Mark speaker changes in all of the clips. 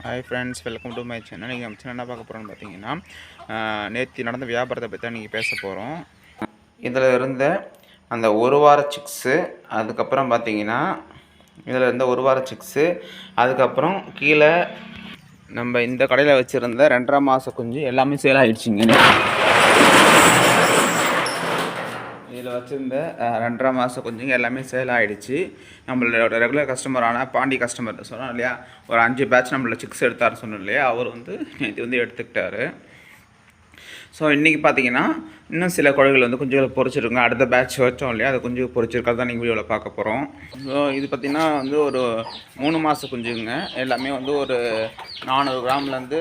Speaker 1: Hi friends welcome to my channel நீங்கள் channel என்ன பார்க்க போகிறோன்னு பார்த்தீங்கன்னா நேற்று நடந்த வியாபாரத்தை பற்றி தான் நீங்கள் பேச போகிறோம் இதில் இருந்த அந்த ஒரு வார சிக்ஸு அதுக்கப்புறம் பார்த்தீங்கன்னா இதில் இருந்த ஒரு வார சிக்ஸு அதுக்கப்புறம் கீழே நம்ம இந்த கடையில் வச்சுருந்த ரெண்டரை மாத குஞ்சு எல்லாமே சேல் ஆகிடுச்சிங்க இதில் வச்சுருந்த ரெண்டரை மாதம் குஞ்சுங்க எல்லாமே சேல் ஆகிடுச்சு நம்மளோட ரெகுலர் கஸ்டமரான பாண்டி கஸ்டமர் சொன்னோம் இல்லையா? ஒரு அஞ்சு பேட்ச் நம்மளோட சிக்ஸ் எடுத்தார் சொன்னோம் இல்லையா? அவர் வந்து நேற்று வந்து எடுத்துக்கிட்டாரு. ஸோ இன்றைக்கி பார்த்தீங்கன்னா இன்னும் சில குழந்தைகள் வந்து கொஞ்சம் பொறிச்சிருங்க அடுத்த பேட்ச் வச்சோம் இல்லையா? அது கொஞ்சம் பொறிச்சிருக்கா தான் நீங்கள் வீடியோவில் பார்க்க போகிறோம் ஸோ இது பார்த்திங்கன்னா வந்து ஒரு மூணு மாதம் குஞ்சுங்க. எல்லாமே வந்து ஒரு நானூறு கிராம்லேருந்து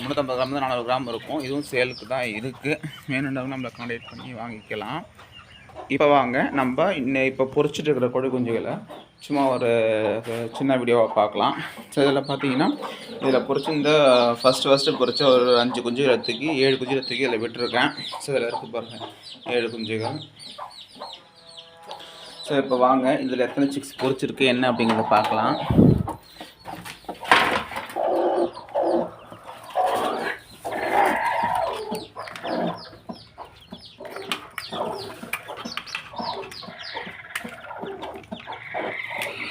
Speaker 1: முந்நூற்றம்பது கிராம்லேருந்து நானூறு கிராம் இருக்கும். இதுவும் சேலுக்கு தான் இருக்குது வேணுன்றவங்க நம்மளை கான்டாக்ட் பண்ணி வாங்கிக்கலாம். இப்போ வாங்க நம்ம இன்னும் இப்போ பொறிச்சிட்டு இருக்கிற கோழி குஞ்சுகளை சும்மா ஒரு சின்ன வீடியோவாக பார்க்கலாம். ஸோ இதில் பார்த்தீங்கன்னா இதில் பொறிச்சு இந்த ஃபஸ்ட்டு ஃபஸ்ட்டு பொறிச்ச ஒரு அஞ்சு குஞ்சுகளை தூக்கி ஏழு குஞ்சுகளை தூக்கி இதில் விட்டுருக்கேன். ஸோ இதில் இருக்குது பாருங்கள் ஏழு குஞ்சுகள். ஸோ இப்போ வாங்க இதில் எத்தனை சிக்ஸ் பொறிச்சிருக்கு என்ன அப்படிங்கிறத பார்க்கலாம்.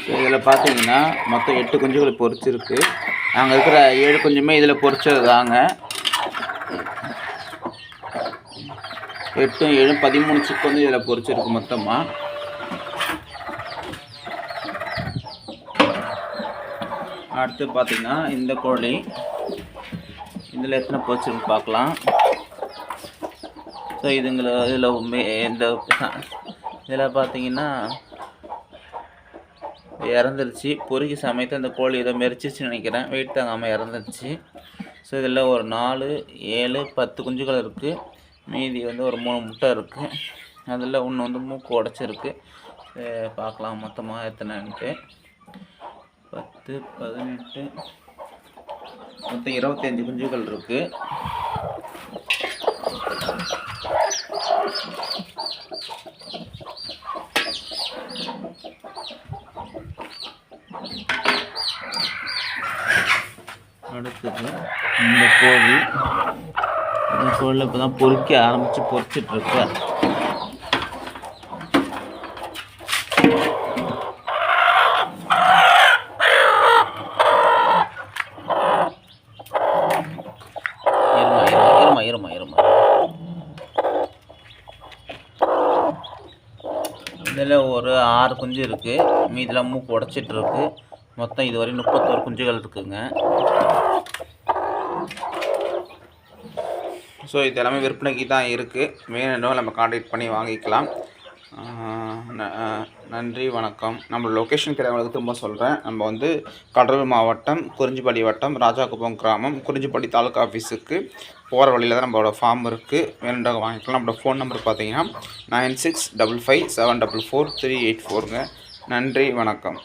Speaker 1: ஸோ இதில் பார்த்தீங்கன்னா மொத்தம் எட்டு குஞ்சுகள் பொறிச்சிருக்கு. நாங்கள் இருக்கிற ஏழு குஞ்சுமே இதில் பொறிச்சது தாங்க. எட்டும் ஏழும் பதிமூணு சிக்கு வந்து இதில் பொறிச்சிருக்கு மொத்தமாக அடுத்து பார்த்தீங்கன்னா இந்த கோழி. இதில் எத்தனை பொரிச்சிருக்கு பார்க்கலாம். ஸோ இதுங்களை இதில் இந்த இதில் பார்த்தீங்கன்னா இறந்துருச்சு. பொறுக்கி சமயத்து அந்த கோழி ஏதோ மெரிச்சிச்சுன்னு நினைக்கிறேன். வெயிட் தாங்காமல் இறந்துருச்சு. ஸோ இதில் ஒரு நாலு ஏழு பத்து குஞ்சுகள் இருக்குது மீதி வந்து ஒரு மூணு முட்டை இருக்குது அதில் ஒன்று வந்து மூக்கு உடச்சிருக்கு. பார்க்கலாம் மொத்தமாக எத்தனைன்ட்டு. பத்து பதினெட்டு மொத்தம் இருபத்தஞ்சி குஞ்சுகள் இருக்குது அடுத்தது இந்த கோழி இந்த கோழியில் இப்போ தான் பொறிக்க ஆரம்பித்து பொறிச்சிட்ருக்கு இருமா இருமா இதில் ஒரு ஆறு குஞ்சு இருக்குது மீதில் மூக்கு உடச்சிட்ருக்கு. மொத்தம் இதுவரை முப்பத்தோரு குஞ்சுகள் இருக்குங்க. ஸோ இது எல்லாமே விற்பனைக்கு தான் இருக்குது வேணும் நம்ம காண்டாக்ட் பண்ணி வாங்கிக்கலாம். ந- நன்றி வணக்கம். நம்ம லொக்கேஷன் கிடையாது திரும்ப சொல்கிறேன் நம்ம வந்து கடலூர் மாவட்டம் குறிஞ்சிப்பள்ளி வட்டம் ராஜாகுப்பம் கிராமம் குறிஞ்சிப்பள்ளி தாலுக்கா ஆஃபீஸுக்கு போகிற வழியில் தான் நம்மளோட ஃபார்ம் இருக்குது வேணுண்டாக வாங்கிக்கலாம். நம்மளோட ஃபோன் நம்பர் பார்த்தீங்கன்னா nine six double five seven double four three eight ஃபோருங்க நன்றி வணக்கம்.